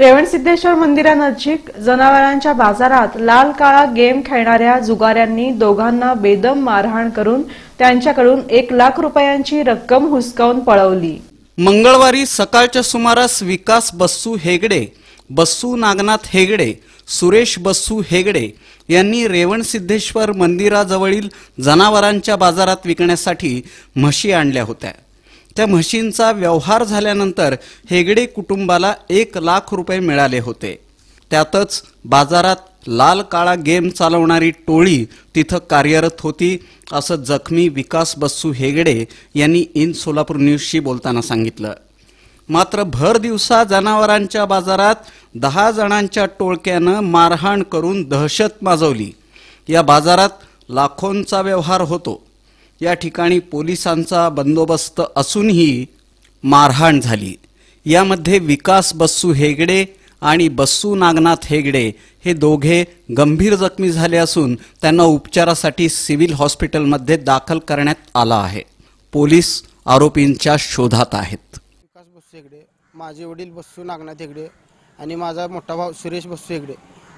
रेवणसिद्धेश्वर मंदिरानजीक जनावरांच्या बाजारात लाल काळा गेम खेळणाऱ्या जुगाऱ्यांनी दोघांना बेदम मारहाण करून त्यांच्याकडून एक लाख रुपयांची रक्कम हुसकावून पळवली. मंगळवारी सकाळच्या सुमारास विकास बस्सू हेगडे बस्सू नागनाथ हेगडे सुरेश बस्सू हेगडे यांनी रेवणसिद्धेश्वर मंदिराजवळील जनावरांच्या बाजारात विकण्यासाठी म्हशी आणल्या होत्या. त्या म्हशींचा व्यवहार झाल्यानंतर हेगडे कुटुंबाला एक लाख रुपये मिळाले होते. त्यातच बाजारात लाल काळा गेम चालवणारी टोळी तिथं कार्यरत होती असं जखमी विकास बस्सू हेगडे यांनी इन सोलापूर न्यूजशी बोलताना सांगितलं. मात्र भर दिवसा जनावरांच्या बाजारात दहा जणांच्या टोळक्यानं मारहाण करून दहशत माजवली. या बाजारात लाखोंचा व्यवहार होतो. या ठिकाणी पोलिसांचा बंदोबस्त असूनही मारहाण झाली. यामध्ये विकास बस्सू हेगडे आणि बस्सू नागनाथ हेगडे हे दोघे गंभीर जखमी झाले असून त्यांना उपचारासाठी सिव्हिल हॉस्पिटलमध्ये दाखल करण्यात आलं आहे. पोलीस आरोपींच्या शोधात आहेत. विकास बस्सू हेगडे माझे वडील बस्सू नागनाथ हेगडे आणि माझा मोठा भाऊ सुरेश बस्सू हेगडे.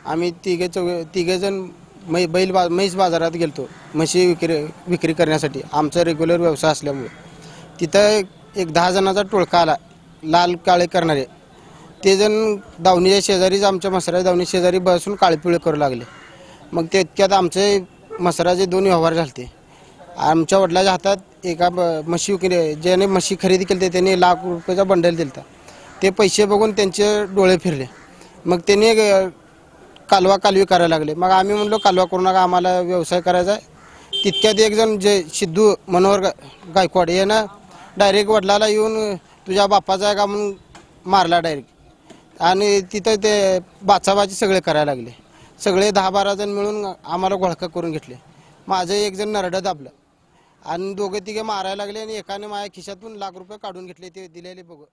आम्ही तिघे चौघे तिघेजण मै बैल बा म्हैस बाजारात गेलतो. म्हशी विक्री विक्री करण्यासाठी. आमचा रेग्युलर व्यवसाय असल्यामुळे. तिथं एक दहा जणांचा टोळका आला. लाल काळे करणारे. ते जण दावणीच्या शेजारीच आमच्या मसराच्या दावणी शेजारी बसून काळपिळे करू लागले. मग ते इतक्यात आमचे मसराचे दोन व्यवहार झालते. आमच्या वडिलाच्या हातात एका ब- म्हशी विक्री ज्याने म्हशी खरेदी केली त्याने लाख रुपयाचा बंडल दिला ते पैसे बघून त्यांचे डोळे फिरले. मग त्याने कालवा कालवी करायला लागले. मग आम्ही म्हणलो कालवा करू नका आम्हाला व्यवसाय करायचा आहे. तितक्यात एक जण जे सिद्धू मनोहर गा- गायकवाड यानं डायरेक्ट वडिलाला येऊन तुझ्या बापाचा आहे का? म्हणून मारला डायरेक्ट आणि तिथं ते बाचाबाची सगळे करायला लागले. सगळे दहा बारा जण मिळून आम्हाला घोळका करून घेतले. माझं एक जण नरडं दाबलं. आणि दोघे तिघे मारायला लागले आणि एकाने माझ्या खिशातून लाख रुपये काढून घेतले ते दिलेले बघ